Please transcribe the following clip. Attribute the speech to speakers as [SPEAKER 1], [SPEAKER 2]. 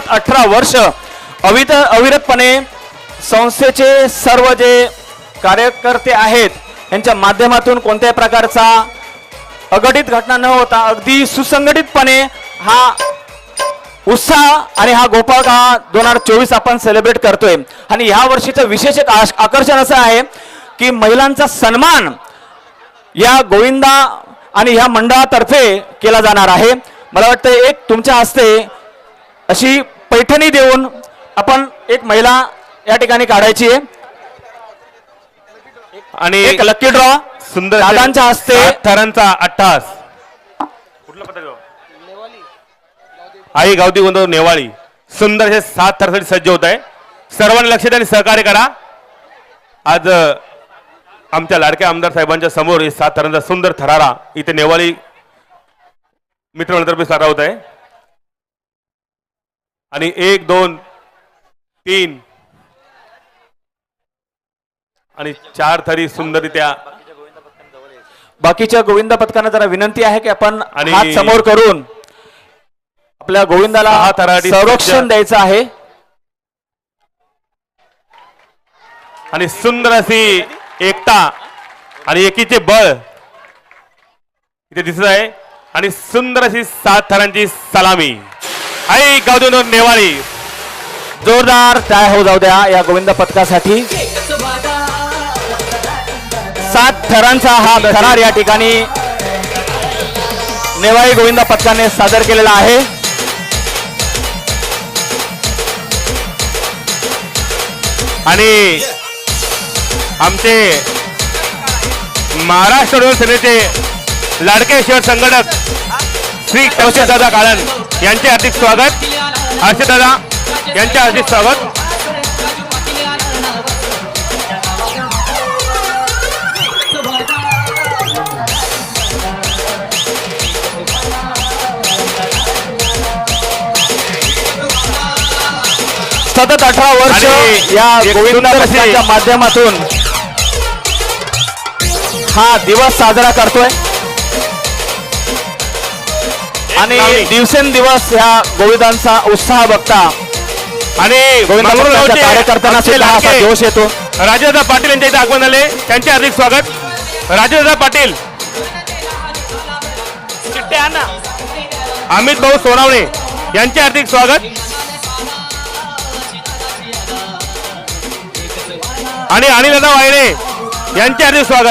[SPEAKER 1] सतत अठरा वर्ष अवित अविरतपणे संस्थेचे सर्व जे कार्यकर्ते आहेत यांच्या माध्यमातून कोणत्याही प्रकारचा अघटित घटना न होता अगदी सुसंघटितपणे हा उत्साह आणि हा गोपाळ हा दोन हजार चोवीस आपण सेलिब्रेट करतोय. आणि ह्या वर्षीचं विशेष एक आकर्षण असं आहे की महिलांचा सन्मान या गोविंदा आणि ह्या मंडळातर्फे केला जाणार आहे. मला वाटतं एक तुमच्या हस्ते अशी पैठणी देऊन आपण एक महिला या ठिकाणी काढायची आहे.
[SPEAKER 2] आणि
[SPEAKER 1] एक लकी ड्रॉ
[SPEAKER 2] सुंदर
[SPEAKER 1] दादांच्या हस्ते.
[SPEAKER 2] सात थरांचा अट्टास कुठलं पथक आहे? आई गावती गोंधळ नेवाळी. सुंदर असे सात थरासाठी सज्ज होत आहे. सर्वांनी लक्ष द्या आणि सहकार्य करा. आज आमच्या लाडक्या आमदार साहेबांच्या समोर हे सात थरांचा सुंदर थरारा इथे नेवाळी मित्रमंडळातर्फे सारा होत आहे. आणि एक दोन तीन. आणि चार थरी सुंदररित्या
[SPEAKER 1] बाकीच्या गोविंद पथकांना जरा विनंती आहे की आपण
[SPEAKER 2] आणि-
[SPEAKER 1] हात समोर करून आपल्या गोविंदाला
[SPEAKER 2] सहा तराटी
[SPEAKER 1] संरक्षण. द्यायचं आहे.
[SPEAKER 2] आणि सुंदर अशी एकता आणि एकीचे बळ इथे दिसत आहे. आणि सुंदर अशी सात थरांची सलामी. आई गावदेव नेवाळी.
[SPEAKER 1] जोरदार टाय हो जाऊ द्या या गोविंद पथकासाठी. सात थरांचा हा थरार या ठिकाणी नेवाळी गोविंद पथकाने सादर केलेला आहे.
[SPEAKER 2] आणि आमचे महाराष्ट्र सेनेचे लाडके शहर संघटक श्री दादा काळन यांचे हार्दिक स्वागत. हर्षदादा यांचे हार्दिक स्वागत.
[SPEAKER 1] सतत अठरा वर्ष या गोविंद माध्यमातून हा दिवस साजरा करतोय. आणि. दिवसेंदिवस ह्या गोविंदांचा उत्साह बघता
[SPEAKER 2] आणि
[SPEAKER 1] कार्यकर्त्यांना जोश येतो.
[SPEAKER 2] राजेदादा पाटील यांच्या इथे आगमन आले त्यांचे हार्दिक स्वागत. राजेदादा पाटील. अमित भाऊ सोनावणे यांचे हार्दिक स्वागत. आणि अनिलदादा वायणे यांचे हार्दिक स्वागत.